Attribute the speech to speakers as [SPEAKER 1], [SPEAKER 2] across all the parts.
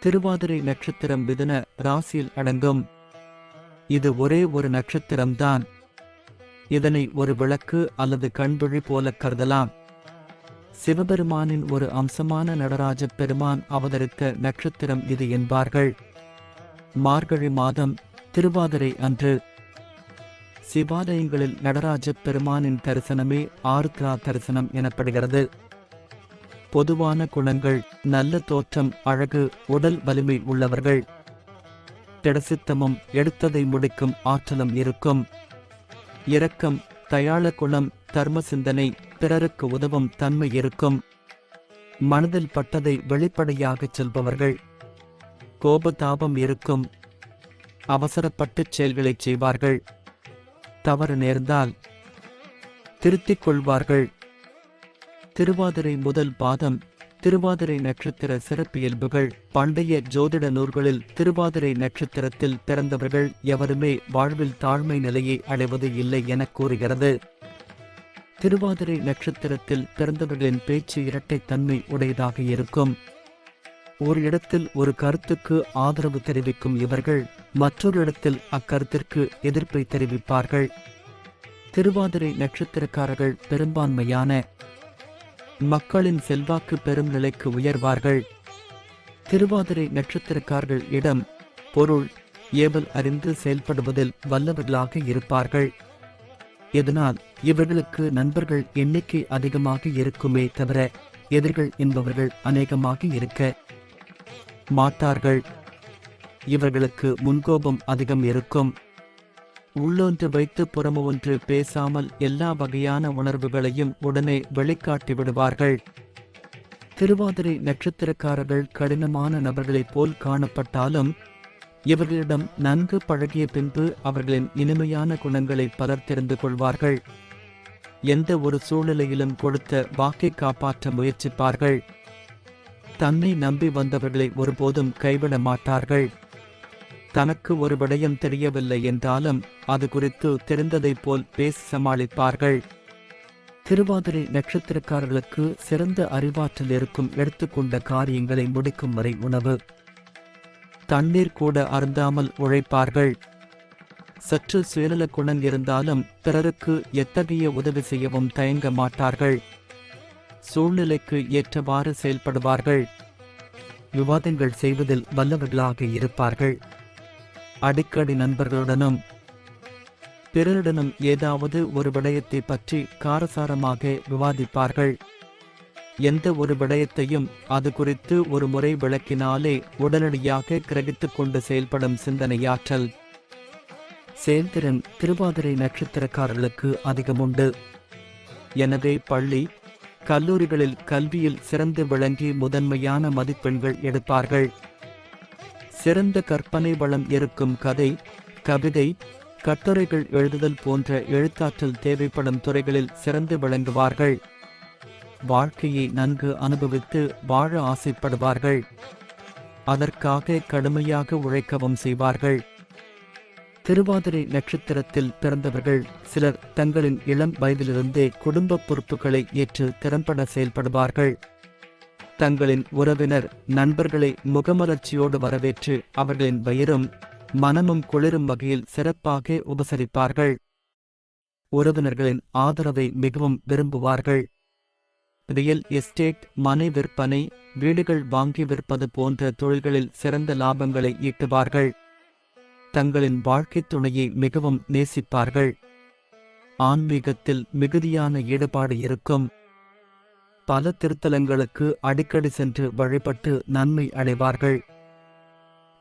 [SPEAKER 1] திருவாதிரை நட்சத்திரம் மிதுன ராசியில் அடங்கும். இது ஒரே ஒரு நட்சத்திரம்தான். இதனை ஒரு விளக்கு அல்லது கண்விழி போல கருதலாம். சிவபெருமானின் ஒரு அம்சமான நடராஜ பெருமான் அவதரித்த நட்சத்திரம் இது என்பார்கள். மார்கழி மாதம் திருவாதிரை அன்று. சிவாலயங்களில் நடராஜ பெருமானின் தரிசனமே ஆருத்ரா தரிசனம் எனப்படுகிறது. பொதுவான குணங்கள் நல்ல தோற்றம் அழகு உடல் வலிமை உள்ளவர்கள். திடசித்தமும் எடுத்ததை முடிக்கும் ஆற்றலும் இருக்கும். இரக்கம் தயாள குணம் தர்ம சிந்தனை பிறருக்கு உதவும் தன்மை இருக்கும். மனதில் பட்டதை வெளிப்படையாகச் சொல்பவர்கள். கோபதாபம் இருக்கும். அவசரப்பட்டுச் செயல்களைச் செய்வார்கள். தவறு நேர்ந்தால் திருத்திக் கொள்வார்கள். திருவாதிரை முதல் பாதம் திருவாதிரை நட்சத்திர சிறப்பியல்புகள் பண்டைய ஜோதிட நூல்களில் திருவாதிரை நட்சத்திரத்தில் பிறந்தவர்கள் எவருமே வாழ்வில் தாழ்மை நிலையை அடைவது இல்லை என கூறுகிறது. திருவாதிரை நட்சத்திரத்தில் பிறந்தவர்களின் பேச்சு இரட்டைத்தன்மை உடையதாக இருக்கும். ஒரு இடத்தில் ஒரு கருத்துக்கு ஆதரவு தெரிவிக்கும் இவர்கள் மற்றொரு இடத்தில் அக்கருத்திற்கு எதிர்ப்பை தெரிவிப்பார்கள். திருவாதிரை நட்சத்திரக்காரர்கள் பெரும்பான்மையான மக்களின் செல்வாக்கு பெரும் நிலைக்கு உயர்வார்கள். திருவாதிரை நட்சத்திரக்காரர்கள் இடம் பொருள் ஏவல் அறிந்து செயல்படுவதில் வல்லவர்களாக இருப்பார்கள். இதனால் இவர்களுக்கு நண்பர்கள் எண்ணிக்கை அதிகமாக இருக்குமே தவிர எதிர்கள் என்பவர்கள் அநேகமாக இருக்க மாட்டார்கள். இவர்களுக்கு முன்கோபம் அதிகம் இருக்கும். உள்ளொன்று வைத்து புறமு ஒன்று பேசாமல் எல்லா வகையான உணர்வுகளையும் உடனே வெளிக்காட்டி விடுவார்கள். திருவாதிரை நட்சத்திரக்காரர்கள் கடினமான நபர்களைப் போல் காணப்பட்டாலும் இவர்களிடம் நன்கு பழகிய பின்பு அவர்களின் இனிமையான குணங்களை பலர் தெரிந்து கொள்வார்கள். எந்த ஒரு சூழ்நிலையிலும் கொடுத்த வாக்கை காப்பாற்ற முயற்சிப்பார்கள். தன்னை நம்பி வந்தவர்களை ஒருபோதும் கைவிட மாட்டார்கள். தனக்கு ஒரு விடயம் தெரியவில்லை என்றாலும் அது குறித்து தெரிந்ததைப் போல் பேசி சமாளிப்பார்கள். திருவாதிரை நட்சத்திரக்காரர்களுக்கு சிறந்த அறிவாற்றல் இருக்கும் எடுத்துக்கொண்ட காரியங்களை முடிக்கும் வரை உணவு. தண்ணீர் கூட அருந்தாமல் உழைப்பார்கள். சற்று சுயநல குணம் இருந்தாலும் பிறருக்கு எத்தகைய உதவி செய்யவும் தயங்க மாட்டார்கள். சூழ்நிலைக்கு ஏற்றவாறு செயல்படுவார்கள். விவாதங்கள் செய்வதில் வல்லவர்களாக இருப்பார்கள். அடிக்கடி நண்பர்களுடனும் பிறருடனும் ஏதாவது ஒரு விடயத்தை பற்றி காரசாரமாக விவாதிப்பார்கள். எந்த ஒரு விடயத்தையும் அது குறித்து ஒரு முறை விளக்கினாலே உடனடியாக கிரகித்துக் கொண்டு செயல்படும் சிந்தனையாற்றல். செயல்திறன் திருவாதிரை நட்சத்திரக்காரர்களுக்கு அதிகமுண்டு எனவே பள்ளி கல்லூரிகளில் கல்வியில் சிறந்து விளங்கி முதன்மையான மதிப்பெண்கள் எடுப்பார்கள். சிறந்த கற்பனை வளம் இருக்கும் கதை கவிதை கட்டுரைகள் எழுதுதல் போன்ற எழுத்தாற்றல் தேவைப்படும் துறைகளில் சிறந்து விளங்குவார்கள். வாழ்க்கையை நன்கு அனுபவித்து வாழ ஆசைப்படுவார்கள். அதற்காக கடுமையாக உழைக்கவும் செய்வார்கள். திருவாதிரை நட்சத்திரத்தில் பிறந்தவர்கள் சிலர் தங்களின் இளம் வயதிலிருந்தே குடும்ப பொறுப்புகளை ஏற்று திறம்பட செயல்படுவார்கள். தங்களின் உறவினர் நண்பர்களை முகமலர்ச்சியோடு வரவேற்று அவர்களின் வயிறும் மனமும் குளிரும் வகையில் சிறப்பாக உபசரிப்பார்கள். உறவினர்களின் ஆதரவை மிகவும் விரும்புவார்கள். ரியல் எஸ்டேட் மனை விற்பனை வீடுகள் வாங்கி விற்பது போன்ற தொழில்களில் சிறந்த லாபங்களை ஈட்டுவார்கள். தங்களின் வாழ்க்கைத் துணையை மிகவும் நேசிப்பார்கள். ஆன்மீகத்தில் மிகுதியான ஈடுபாடு இருக்கும். பல திருத்தலங்களுக்கு அடிக்கடி சென்று வழிபட்டு நன்மை அடைவார்கள்.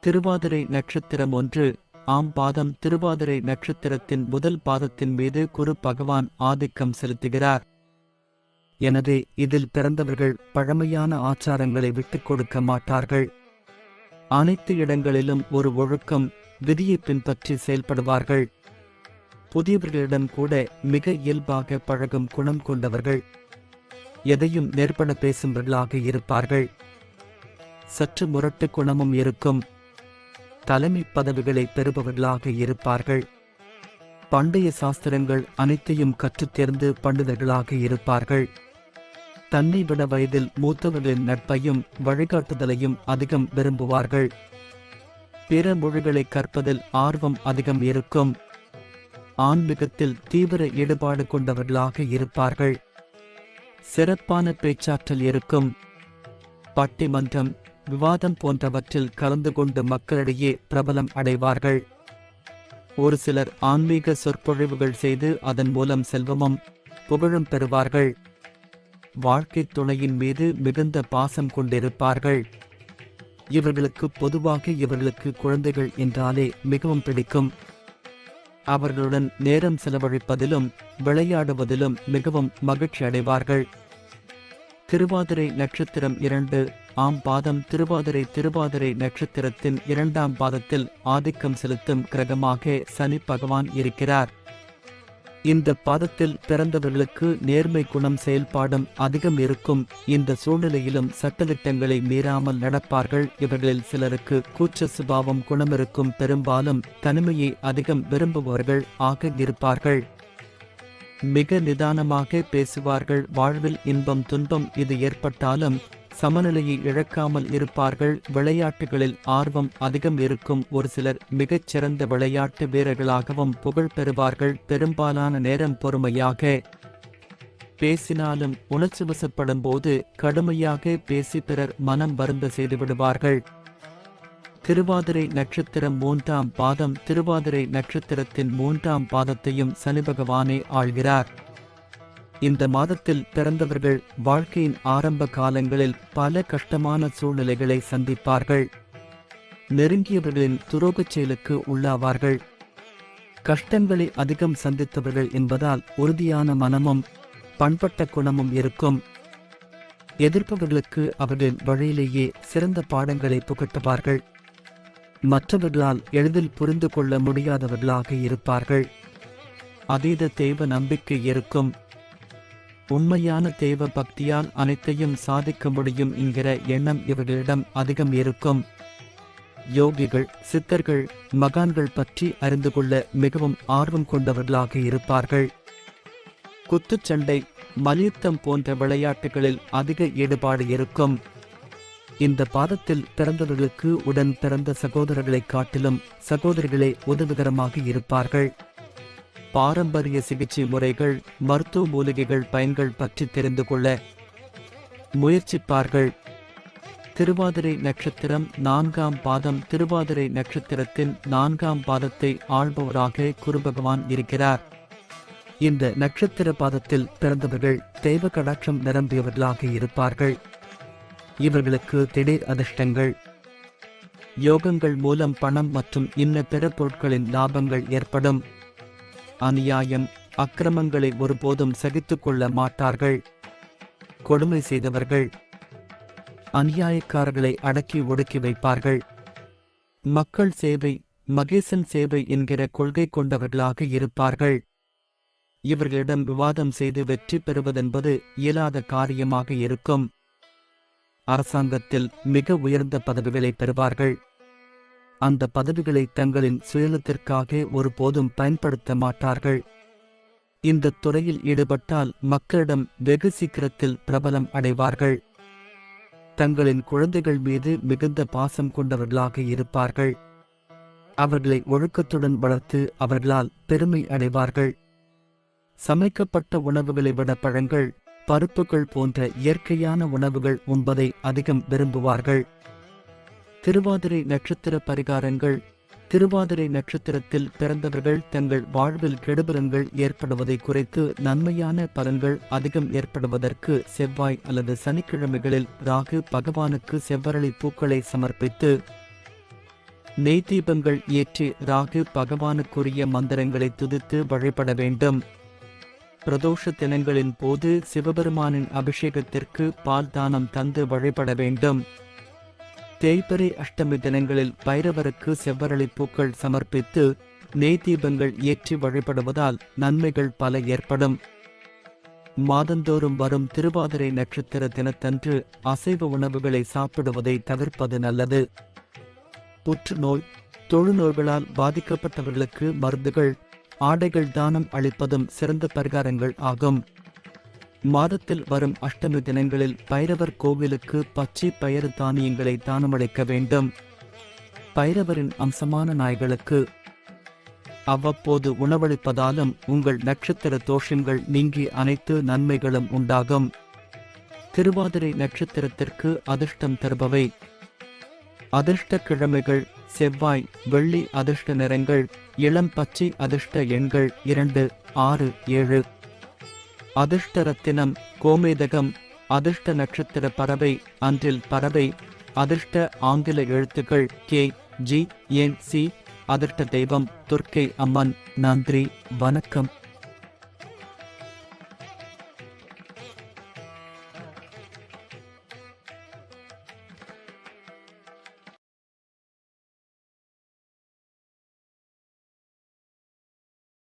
[SPEAKER 1] திருவாதிரை நட்சத்திரம் ஒன்று. ஆம் பாதம் திருவாதிரை நட்சத்திரத்தின் முதல் பாதத்தின் மீது குரு பகவான் ஆதிக்கம் செலுத்துகிறார். எனவே இதில் பிறந்தவர்கள் பழமையான ஆச்சாரங்களை விட்டுக் கொடுக்க மாட்டார்கள். அனைத்து இடங்களிலும் ஒரு ஒழுக்கம் விதியை பின்பற்றி செயல்படுவார்கள். புதியவர்களிடம் கூட மிக இயல்பாக பழகும் குணம் கொண்டவர்கள். எதையும் நேர்பட பேசும்பவர்களாக இருப்பார்கள். சற்று முரட்டு குணமும் இருக்கும். தலைமை பதவிகளை பெறுபவர்களாக இருப்பார்கள். பண்டைய சாஸ்திரங்கள் அனைத்தையும் கற்றுத் தேர்ந்து பண்டிதர்களாக இருப்பார்கள். தன்னை விட வயதில் மூத்தவர்களின் நட்பையும் வழிகாட்டுதலையும் அதிகம் விரும்புவார்கள். பிற மொழிகளை கற்பதில் ஆர்வம் அதிகம் இருக்கும். ஆன்மீகத்தில் தீவிர ஈடுபாடு கொண்டவர்களாக இருப்பார்கள். சிறப்பான பேச்சாற்றல் இருக்கும். பட்டிமன்றம் விவாதம் போன்றவற்றில் கலந்து கொண்டு மக்களிடையே பிரபலம் அடைவார்கள். ஒரு சிலர் ஆன்மீக சொற்பொழிவுகள் செய்து அதன் மூலம் செல்வமும் புகழும் பெறுவார்கள். வாழ்க்கை துணையின் மீது மிகுந்த பாசம் கொண்டிருப்பார்கள். இவர்களுக்கு பொதுவாக இவர்களுக்கு குழந்தைகள் என்றாலே மிகவும் பிடிக்கும். அவர்களுடன் நேரம் செலவழிப்பதிலும் விளையாடுவதிலும் மிகவும் மகிழ்ச்சி அடைவார்கள். திருவாதிரை நட்சத்திரம் இரண்டு ஆம் பாதம் திருவாதிரை திருவாதிரை நட்சத்திரத்தின் இரண்டாம் பாதத்தில் ஆதிக்கம் செலுத்தும் கிரகமாக சனி பகவான் இருக்கிறார். இந்த பாதத்தில் பிறந்தவர்களுக்கு நேர்மை குணம் செயல்பாடும் அதிகம் இருக்கும். இந்த சூழ்நிலையிலும் சட்டதிட்டங்களை மீறாமல் நடப்பார்கள். இவர்களில் சிலருக்கு கூச்ச சுபாவம் குணமிருக்கும் பெரும்பாலும் தனிமையை அதிகம் விரும்புபவர்கள் ஆக இருப்பார்கள். மிக நிதானமாக பேசுவார்கள். வாழ்வில் இன்பம் துன்பம் இது ஏற்பட்டாலும் சமநிலையை இழக்காமல் இருப்பார்கள். விளையாட்டுகளில் ஆர்வம் அதிகம் இருக்கும் ஒரு சிலர் மிகச் சிறந்த விளையாட்டு வீரர்களாகவும் புகழ் பெறுவார்கள். பெரும்பாலான நேரம் பொறுமையாக பேசினாலும் உணர்ச்சி வசப்படும் போது கடுமையாக பேசி பிறர் மனம் வருந்த செய்துவிடுவார்கள் திருவாதிரை நட்சத்திரம் மூன்றாம் பாதம். திருவாதிரை நட்சத்திரத்தின் மூன்றாம் பாதத்தையும் சனி பகவானே ஆள்கிறார். இந்த மாதத்தில் பிறந்தவர்கள் வாழ்க்கையின் ஆரம்ப காலங்களில் பல கஷ்டமான சூழ்நிலைகளை சந்திப்பார்கள். நெருங்கியவர்களின் துரோகச் செயலுக்கு உள்ளாவார்கள். கஷ்டங்களை அதிகம் சந்தித்தவர்கள் என்பதால் உறுதியான மனமும் பண்பட்ட குணமும் இருக்கும். எதிர்ப்பவர்களுக்கு அவர்களின் வழியிலேயே சிறந்த பாடங்களை புகட்டுவார்கள். மற்றவர்களால் எளிதில் புரிந்து கொள்ள முடியாதவர்களாக இருப்பார்கள். அதீத தெய்வ நம்பிக்கை இருக்கும். உண்மையான தெய்வ பக்தியால் அனைத்தையும் சாதிக்க முடியும் என்கிற எண்ணம் இவர்களிடம் அதிகம் இருக்கும். யோகிகள் சித்தர்கள் மகான்கள் பற்றி அறிந்து கொள்ள மிகவும் ஆர்வம் கொண்டவர்களாக இருப்பார்கள். குத்துச்சண்டை மல்யுத்தம் போன்ற விளையாட்டுகளில் அதிக ஈடுபாடு இருக்கும். இந்த பாதத்தில் பிறந்தவர்களுக்கு உடன் பிறந்த சகோதரர்களைக் காட்டிலும் சகோதரிகளே உதவிகரமாக இருப்பார்கள். பாரம்பரிய சிகிச்சை முறைகள் மருத்துவ மூலிகைகள் பயன்கள் பற்றி தெரிந்து கொள்ள முயற்சிப்பார்கள். திருவாதிரை நட்சத்திரம் நான்காம் பாதம். திருவாதிரை நட்சத்திரத்தின் நான்காம் பாதத்தை ஆள்பவராக குருபகவான் இருக்கிறார். இந்த நட்சத்திர பாதத்தில் பிறந்தவர்கள் தெய்வ கடாட்சம் நிரம்பியவர்களாக இருப்பார்கள். இவர்களுக்கு திடீர் அதிர்ஷ்டங்கள் யோகங்கள் மூலம் பணம் மற்றும் இன்ன பிற பொருட்களின் லாபங்கள் ஏற்படும். அநியாயம் அக்கிரமங்களை ஒருபோதும் சகித்துக் கொள்ள மாட்டார்கள். கொடுமை செய்தவர்கள் அநியாயக்காரர்களை அடக்கி ஒடுக்கி வைப்பார்கள். மக்கள் சேவை மகேசன் சேவை என்கிற கொள்கை கொண்டவர்களாக இருப்பார்கள். இவர்களிடம் விவாதம் செய்து வெற்றி பெறுவதென்பது இயலாத காரியமாக இருக்கும். அரசாங்கத்தில் மிக உயர்ந்த பதவிகளை பெறுவார்கள். அந்த பதவிகளை தங்களின் சுயநலத்திற்காக ஒருபோதும் பயன்படுத்த மாட்டார்கள். இந்த துறையில் ஈடுபட்டால் மக்களிடம் வெகு சீக்கிரத்தில் பிரபலம் அடைவார்கள். தங்களின் குழந்தைகள் மீது மிகுந்த பாசம் கொண்டவர்களாக இருப்பார்கள். அவர்களை ஒழுக்கத்துடன் வளர்த்து அவர்களால் பெருமை அடைவார்கள். சமைக்கப்பட்ட உணவுகளை விட பழங்கள் பருப்புகள் போன்ற இயற்கையான உணவுகள் உண்பதை அதிகம் விரும்புவார்கள். திருவாதிரை நட்சத்திர பரிகாரங்கள். திருவாதிரை நட்சத்திரத்தில் பிறந்தவர்கள் தங்கள் வாழ்வில் கெடுபலன்கள் ஏற்படுவதை குறைத்து நன்மையான பலன்கள் அதிகம் ஏற்படுவதற்கு செவ்வாய் அல்லது சனிக்கிழமைகளில் ராகு பகவானுக்கு செவ்வரளி பூக்களை சமர்ப்பித்து நெய் தீபங்கள் ஏற்றி ராகு பகவானுக்குரிய மந்திரங்களை துதித்து வழிபட வேண்டும். பிரதோஷ தினங்களின் போது சிவபெருமானின் அபிஷேகத்திற்கு பால் தானம் தந்து வழிபட வேண்டும். தேய்பிறை அஷ்டமி தினங்களில் பைரவருக்கு செவ்வரளி பூக்கள் சமர்ப்பித்து நெய் தீபங்கள் ஏற்றி வழிபடுவதால் நன்மைகள் பல ஏற்படும். மாதந்தோறும் வரும் திருவாதிரை நட்சத்திர தினத்தன்று அசைவ உணவுகளை சாப்பிடுவதை தவிர்ப்பது நல்லது. புற்றுநோய் தொழுநோய்களால் பாதிக்கப்பட்டவர்களுக்கு மருந்துகள் ஆடைகள் தானம் அளிப்பதும் சிறந்த பரிகாரங்கள் ஆகும். மாதத்தில் வரும் அஷ்டமி தினங்களில் பைரவர் கோவிலுக்கு பச்சை பயறு தானியங்களை தானமளிக்க வேண்டும். பைரவரின் அம்சமான நாய்களுக்கு அவ்வப்போது உணவளிப்பதாலும் உங்கள் நட்சத்திர தோஷங்கள் நீங்கி அனைத்து நன்மைகளும் உண்டாகும். திருவாதிரை நட்சத்திரத்திற்கு அதிர்ஷ்டம் தருபவை. அதிர்ஷ்ட கிழமைகள் செவ்வாய் வெள்ளி அதிர்ஷ்ட நிறங்கள் இளம் பச்சை அதிர்ஷ்ட எண்கள் இரண்டு ஆறு ஏழு அதிர்ஷ்ட ரத்தினம் கோமேதகம் அதிர்ஷ்ட நட்சத்திர பறவை அன்றில் பறவை அதிர்ஷ்ட ஆங்கில எழுத்துக்கள் கே ஜி என் சி அதிர்ஷ்ட தெய்வம் துர்க்கை அம்மன் நன்றி வணக்கம்.